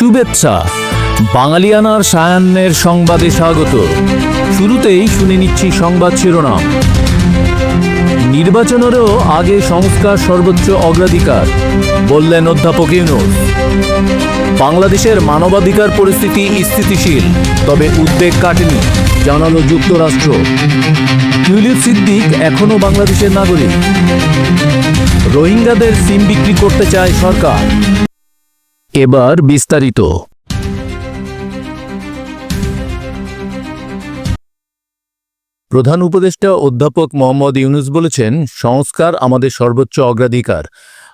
শুভেচ্ছা। বাঙালিয়ানার সায়ান্নের সংবাদে স্বাগত। শুরুতেই শুনে নিচ্ছি সংবাদ শিরোনাম। নির্বাচনেরও আগে সংস্কার সর্বোচ্চ অগ্রাধিকার, বললেন অধ্যাপক ইউনুস। বাংলাদেশের মানবাধিকার পরিস্থিতি স্থিতিশীল, তবে উদ্বেগ কাটেনি, জানালো যুক্তরাষ্ট্র। টিউলিপ সিদ্দিক এখনও বাংলাদেশের নাগরিক। রোহিঙ্গাদের সিম বিক্রি করতে চায় সরকার। এবার বিস্তারিত। প্রধান উপদেষ্টা অধ্যাপক মোহাম্মদ ইউনুস বলেছেন, সংস্কার আমাদের সর্বোচ্চ অগ্রাধিকার।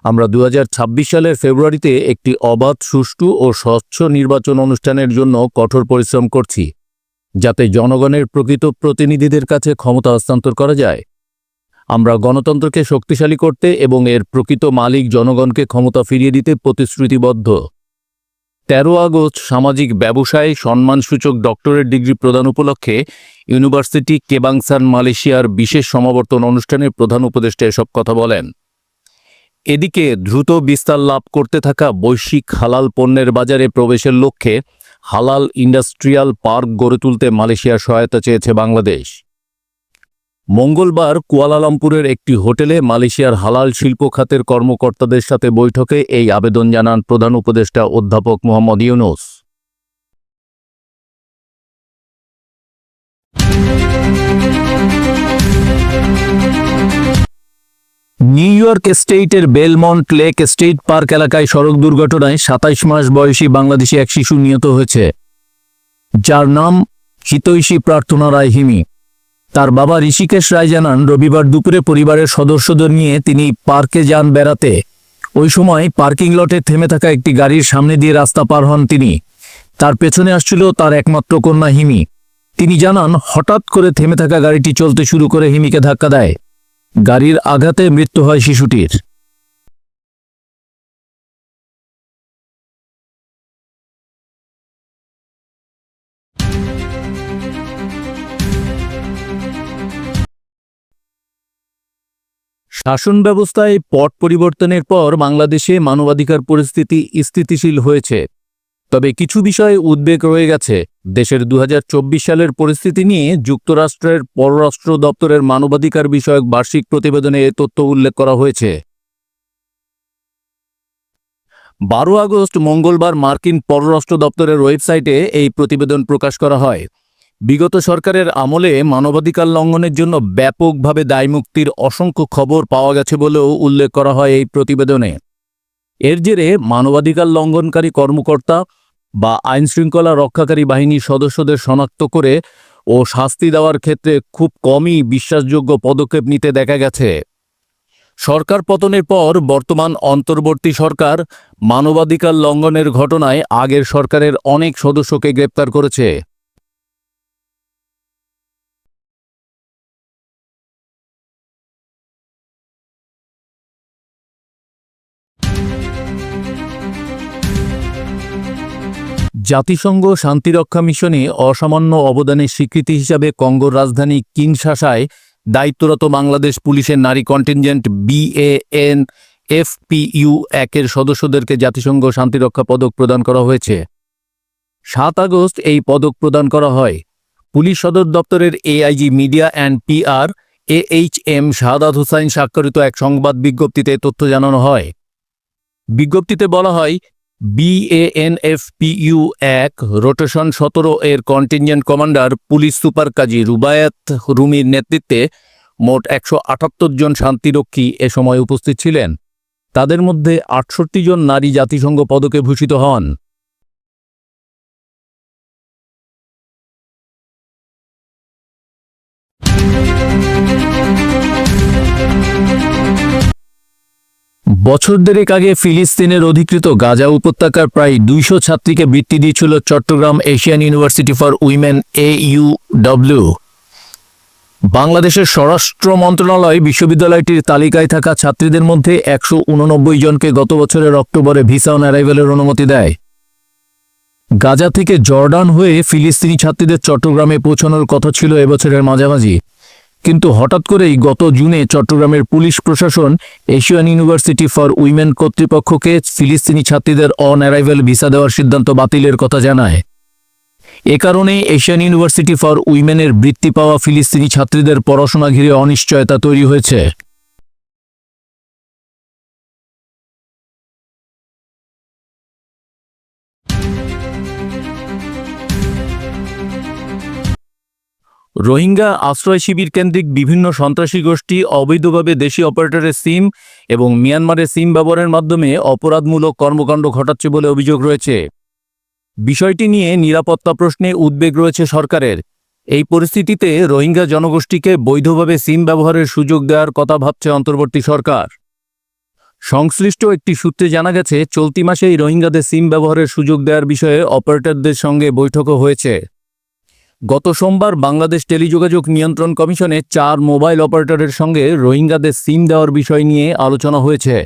আমরা দুহাজার ছাব্বিশ সালের ফেব্রুয়ারিতে একটি অবাধ, সুষ্ঠু ও স্বচ্ছ নির্বাচন অনুষ্ঠানের জন্য কঠোর পরিশ্রম করছি, যাতে জনগণের প্রকৃত প্রতিনিধিদের কাছে ক্ষমতা হস্তান্তর করা যায়। আমরা গণতন্ত্রকে শক্তিশালী করতে এবং এর প্রকৃত মালিক জনগণকে ক্ষমতা ফিরিয়ে দিতে প্রতিশ্রুতিবদ্ধ। তেরো আগস্ট সামাজিক ব্যবসায় সম্মানসূচক ডক্টরেট ডিগ্রি প্রদান উপলক্ষে ইউনিভার্সিটি কেবাংসান মালয়েশিয়ার বিশেষ সমাবর্তন অনুষ্ঠানে প্রধান উপদেষ্টা এসব কথা বলেন। এদিকে দ্রুত বিস্তার লাভ করতে থাকা বৈশ্বিক হালাল পণ্যের বাজারে প্রবেশের লক্ষ্যে হালাল ইন্ডাস্ট্রিয়াল পার্ক গড়ে তুলতে মালয়েশিয়ার সহায়তা চেয়েছে বাংলাদেশ। মঙ্গলবার কুয়ালালামপুরের একটি হোটেলে মালয়েশিয়ার হালাল শিল্প খাতের কর্মকর্তাদের সাথে বৈঠকে এই আবেদন জানান প্রধান উপদেষ্টা অধ্যাপক মোহাম্মদ ইউনুস। নিউ ইয়র্ক স্টেটের বেলমন্ট লেক স্টেট পার্ক এলাকায় সড়ক দুর্ঘটনায় সাতাইশ মাস বয়সী বাংলাদেশি এক শিশু নিহত হয়েছে, যার নাম হিতৈষী প্রার্থনা রায় হিমি তার বাবা ঋষিকেশ রায় জানান, রবিবার দুপুরে পরিবারের সদস্যদের নিয়ে তিনি পার্কে যান বেড়াতে। ওই সময় পার্কিং লটে থেমে থাকা একটি গাড়ির সামনে দিয়ে রাস্তা পার হন তিনি। তার পেছনে আসছিল তার একমাত্র কন্যা হিমি। তিনি জানান, হঠাৎ করে থেমে থাকা গাড়িটি চলতে শুরু করে হিমিকে ধাক্কা দেয়। গাড়ির আঘাতে মৃত্যু হয় শিশুটির। শাসন ব্যবস্থায় পট পরিবর্তনের পর বাংলাদেশে মানবাধিকার পরিস্থিতি স্থিতিশীল হয়েছে। তবে কিছু বিষয়ে উদ্বেগ রয়ে গেছে। দেশের দু হাজার চব্বিশ সালের পরিস্থিতি নিয়ে যুক্তরাষ্ট্রের পররাষ্ট্র দপ্তরের মানবাধিকার বিষয়ক বার্ষিক প্রতিবেদনে এ তথ্য উল্লেখ করা হয়েছে। বারো আগস্ট মঙ্গলবার মার্কিন পররাষ্ট্র দপ্তরের ওয়েবসাইটে এই প্রতিবেদন প্রকাশ করা হয়। বিগত সরকারের আমলে মানবাধিকার লঙ্ঘনের জন্য ব্যাপকভাবে দায়মুক্তির অসংখ্য খবর পাওয়া গেছে বলেও উল্লেখ করা হয় এই প্রতিবেদনে। এর জেরে মানবাধিকার লঙ্ঘনকারী কর্মকর্তা বা আইনশৃঙ্খলা রক্ষাকারী বাহিনীর সদস্যদের শনাক্ত করে ও শাস্তি দেওয়ার ক্ষেত্রে খুব কমই বিশ্বাসযোগ্য পদক্ষেপ নিতে দেখা গেছে। সরকার পতনের পর বর্তমান অন্তর্বর্তী সরকার মানবাধিকার লঙ্ঘনের ঘটনায় আগের সরকারের অনেক সদস্যকে গ্রেপ্তার করেছে। জাতিসংঘ শান্তিরক্ষা মিশনে অসামান্য অবদানের স্বীকৃতি হিসাবে কঙ্গোর রাজধানী কিনশাসায় দায়িত্বরত বাংলাদেশ পুলিশের নারী কন্টিনজেন্ট বিএএন এফপিইউ একের সদস্যদেরকে জাতিসংঘ শান্তিরক্ষা পদক প্রদান করা হয়েছে। সাত আগস্ট এই পদক প্রদান করা হয়। পুলিশ সদর দপ্তরের AIG media and PR AH M Shahadat Hussain স্বাক্ষরিত এক সংবাদ বিজ্ঞপ্তিতে তথ্য জানানো হয়। বিজ্ঞপ্তিতে বলা হয় বিএএনএফপিইউ এক রোটেশন সতেরো এর contingent commander police super Kazi Rubayat রুমির নেতৃত্বে মোট একশো আটাত্তর জন শান্তিরক্ষী এ সময় উপস্থিত ছিলেন। তাদের মধ্যে আটষট্টি জন নারী জাতিসংঘ পদকে ভূষিত হন। বছর দেড়েক আগে ফিলিস্তিনের অধিকৃত গাজা উপত্যকার প্রায় দুইশো ছাত্রীকে বৃত্তি দিয়েছিল Chattogram Asian University for Women, A UW বাংলাদেশের স্বরাষ্ট্র মন্ত্রণালয় বিশ্ববিদ্যালয়টির তালিকায় থাকা ছাত্রীদের মধ্যে একশো উননব্বই জনকে গত বছরের অক্টোবরে ভিসা অন অ্যারাইভেলের অনুমতি দেয়। গাজা থেকে জর্ডান হয়ে ফিলিস্তিনি ছাত্রীদের চট্টগ্রামে পৌঁছানোর কথা ছিল এবছরের মাঝামাঝি। কিন্তু হঠাৎ করেই গত জুনে চট্টগ্রামের পুলিশ প্রশাসন এশিয়ান ইউনিভার্সিটি ফর উইমেন কর্তৃপক্ষকে ফিলিস্তিনি ছাত্রীদের অন অ্যারাইভেল ভিসা দেওয়ার সিদ্ধান্ত বাতিলের কথা জানায়। এ কারণে এশিয়ান ইউনিভার্সিটি ফর উইমেনের বৃত্তি পাওয়া ফিলিস্তিনি ছাত্রীদের পড়াশোনা ঘিরে অনিশ্চয়তা তৈরি হয়েছে। রোহিঙ্গা আশ্রয় শিবির কেন্দ্রিক বিভিন্ন সন্ত্রাসী গোষ্ঠী অবৈধভাবে দেশি অপারেটরের সিম এবং মিয়ানমারের সিম ব্যবহারের মাধ্যমে অপরাধমূলক কর্মকাণ্ড ঘটাচ্ছে বলে অভিযোগ রয়েছে। বিষয়টি নিয়ে নিরাপত্তা প্রশ্নে উদ্বেগ রয়েছে সরকারের। এই পরিস্থিতিতে রোহিঙ্গা জনগোষ্ঠীকে বৈধভাবে সিম ব্যবহারের সুযোগ দেওয়ার কথা ভাবছে অন্তর্বর্তী সরকার। সংশ্লিষ্ট একটি সূত্রে জানা গেছে, চলতি মাসেই রোহিঙ্গাদের সিম ব্যবহারের সুযোগ দেওয়ার বিষয়ে অপারেটরদের সঙ্গে বৈঠকও হয়েছে। গত সোমবার বাংলাদেশ টেলিযোগাযোগ নিয়ন্ত্রণ কমিশনে চার মোবাইল অপারেটরের সঙ্গে রোহিঙ্গাদের সিম দেওয়ার বিষয় নিয়ে আলোচনা হয়েছে।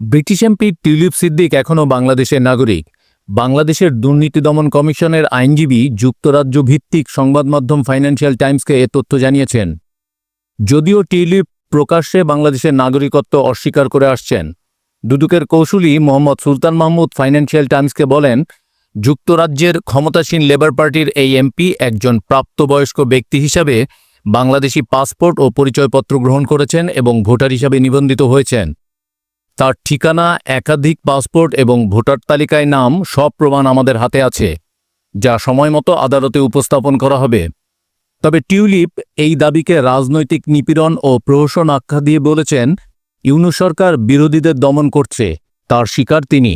ব্রিটিশ এমপি টিউলিপ সিদ্দিক এখনও বাংলাদেশের নাগরিক। বাংলাদেশের দুর্নীতি দমন কমিশনের আইনজীবী যুক্তরাজ্য ভিত্তিক সংবাদ মাধ্যম ফাইন্যান্সিয়াল টাইমসকে এ তথ্য জানিয়েছেন। যদিও টিউলিপ প্রকাশ্যে বাংলাদেশের নাগরিকত্ব অস্বীকার করে আসছেন, দুদুকের কৌশলী মোহাম্মদ সুলতান মাহমুদ ফাইন্যান্সিয়াল টাইমসকে বলেন, যুক্তরাজ্যের ক্ষমতাসীন লেবার পার্টির এই এমপি একজন প্রাপ্তবয়স্ক ব্যক্তি হিসাবে বাংলাদেশি পাসপোর্ট ও পরিচয়পত্র গ্রহণ করেছেন এবং ভোটার হিসাবে নিবন্ধিত হয়েছেন। তার ঠিকানা, একাধিক পাসপোর্ট এবং ভোটার তালিকায় নাম সব প্রমাণ আমাদের হাতে আছে, যা সময়মতো আদালতে উপস্থাপন করা হবে। তবে টিউলিপ এই দাবিকে রাজনৈতিক নিপীড়ন ও প্রহসন আখ্যা দিয়ে বলেছেন, ইউনু সরকার বিরোধীদের দমন করছে, তার শিকার তিনি।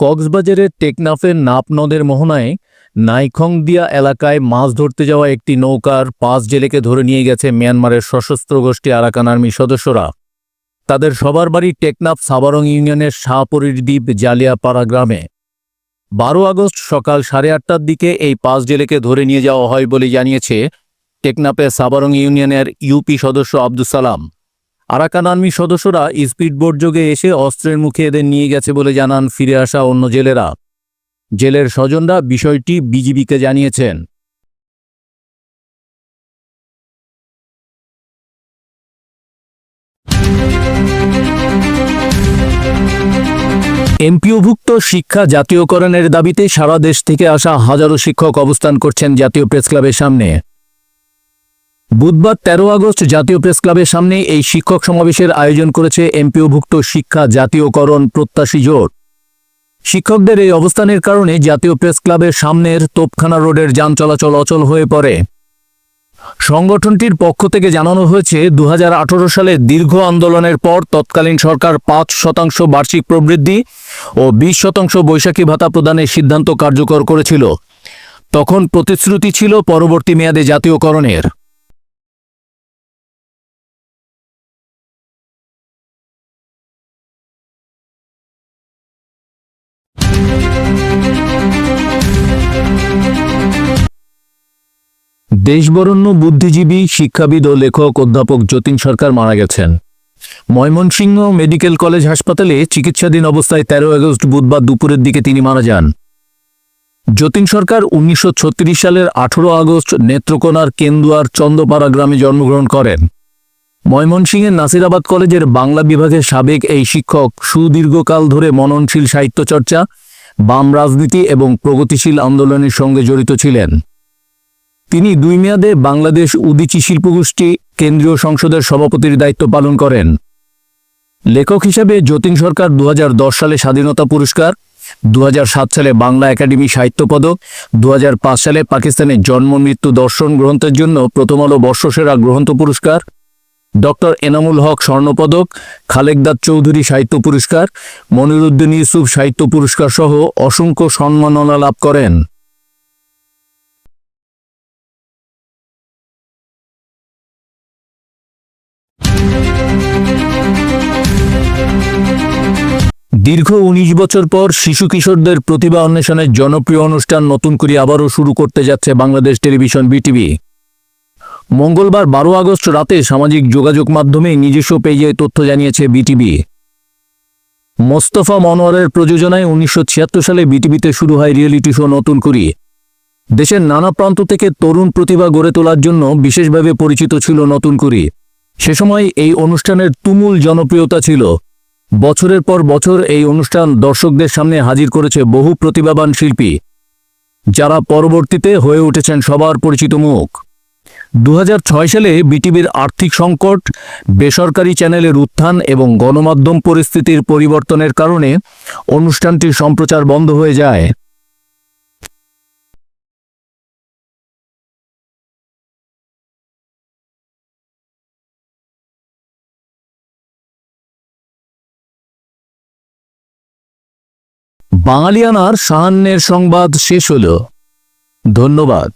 কক্সবাজারের টেকনাফের নাপ নদের মোহনায় নাইখংদিয়া এলাকায় মাছ ধরতে যাওয়া একটি নৌকার পাঁচ জেলেকে ধরে নিয়ে গেছে মিয়ানমারের সশস্ত্র গোষ্ঠী আরাকান আর্মি সদস্যরা। তাদের সবার বাড়ি টেকনাফ সাবারং ইউনিয়নের শাহপরির দ্বীপ জালিয়াপাড়া গ্রামে। বারো আগস্ট সকাল সাড়ে আটটার দিকে এই পাঁচ জেলেকে ধরে নিয়ে যাওয়া হয় বলে জানিয়েছে টেকনাফের সাবারং ইউনিয়নের ইউপি সদস্য আব্দুল সালাম। আরাকান আর্মি সদস্যরা স্পিডবোট যোগে এসে অস্ত্রের মুখে এদের নিয়ে গেছে বলে জানান ফিরে আসা অন্য জেলেরা। জেলের স্বজনরা বিষয়টি বিজিবিকে জানিয়েছেন। এমপিওভুক্ত শিক্ষা জাতীয়করণের দাবিতে সারা দেশ থেকে আসা হাজারো শিক্ষক অবস্থান করছেন জাতীয় প্রেসক্লাবের সামনে। বুধবার তেরো আগস্ট জাতীয় প্রেস ক্লাবের সামনে এই শিক্ষক সমাবেশের আয়োজন করেছে এমপিওভুক্ত শিক্ষা জাতীয়করণ প্রত্যাশী জোট। শিক্ষকদের এই অবস্থানের কারণে জাতীয় প্রেস ক্লাবের সামনের তোপখানা রোডের যান চলাচল অচল হয়ে পড়ে। সংগঠনটির পক্ষ থেকে জানানো হয়েছে দু হাজার আঠেরো সালে দীর্ঘ আন্দোলনের পর তৎকালীন সরকার পাঁচ শতাংশ বার্ষিক প্রবৃদ্ধি ও বিশ শতাংশ বৈশাখী ভাতা প্রদানের সিদ্ধান্ত কার্যকর করেছিল। তখন প্রতিশ্রুতি ছিল পরবর্তী মেয়াদে জাতীয়করণের। দেশবরণ্য বুদ্ধিজীবী, শিক্ষাবিদ ও লেখক অধ্যাপক যতীন সরকার মারা গেছেন। ময়মনসিংহ মেডিকেল কলেজ হাসপাতালে চিকিৎসাধীন অবস্থায় তেরো আগস্ট বুধবার দুপুরের দিকে তিনি মারা যান। যতীন সরকার উনিশশো ছত্রিশ সালের আঠারো আগস্ট নেত্রকোনার কেন্দুয়ার চন্দ্রপাড়া গ্রামে জন্মগ্রহণ করেন। ময়মনসিংহের নাসিরাবাদ কলেজের বাংলা বিভাগের সাবেক এই শিক্ষক, সুদীর্ঘকাল ধরে মননশীল সাহিত্যচর্চা বাম রাজনীতি এবং প্রগতিশীল আন্দোলনের সঙ্গে জড়িত ছিলেন। তিনি দুই মেয়াদে বাংলাদেশ উদীচী শিল্পগোষ্ঠী কেন্দ্রীয় সংসদের সভাপতির দায়িত্ব পালন করেন। লেখক হিসাবে যতীন সরকার দু হাজার দশ সালে স্বাধীনতা পুরস্কার দু হাজার সাত সালে বাংলা একাডেমি সাহিত্য পদক দু হাজার পাঁচ সালে পাকিস্তানের জন্ম, মৃত্যু, দর্শন গ্রন্থের জন্য প্রথম আলো বর্ষসেরা গ্রন্থ পুরস্কার, ডক্টর এনামুল হক স্বর্ণপদক খালেকদাদ চৌধুরী সাহিত্য পুরস্কার, মনিরুদ্দিন ইউসুফ সাহিত্য পুরস্কার সহ অসংখ্য সম্মাননা লাভ করেন। দীর্ঘ উনিশ বছর পর শিশু কিশোরদের প্রতিভা অন্বেষণের জনপ্রিয় অনুষ্ঠান নতুন করে আবারও শুরু করতে যাচ্ছে বাংলাদেশ টেলিভিশন বিটিভি। মঙ্গলবার বারো আগস্ট রাতে সামাজিক যোগাযোগ মাধ্যমে নিজস্ব পেজে তথ্য জানিয়েছে বিটিভি। মোস্তফা মনোয়ারের প্রযোজনায় উনিশশো ছিয়াত্তর সালে বিটিভিতে শুরু হয় রিয়েলিটি শো নতুন করি। দেশের নানা প্রান্ত থেকে তরুণ প্রতিভা গড়ে তোলার জন্য বিশেষভাবে পরিচিত ছিল নতুন করি। সে সময় এই অনুষ্ঠানের তুমুল জনপ্রিয়তা ছিল। বছরের পর বছর এই অনুষ্ঠান দর্শকদের সামনে হাজির করেছে বহু প্রতিভাবান শিল্পী, যারা পরবর্তীতে হয়ে উঠেছেন সবার পরিচিত মুখ। দু হাজার ছয় সালে বিটিভির আর্থিক সংকট, বেসরকারি চ্যানেলের উত্থান এবং গণমাধ্যম পরিস্থিতির পরিবর্তনের কারণে অনুষ্ঠানটির সম্প্রচার বন্ধ হয়ে যায়। বাঙালিয়ানার সাহান্যের সংবাদ শেষ হল। ধন্যবাদ।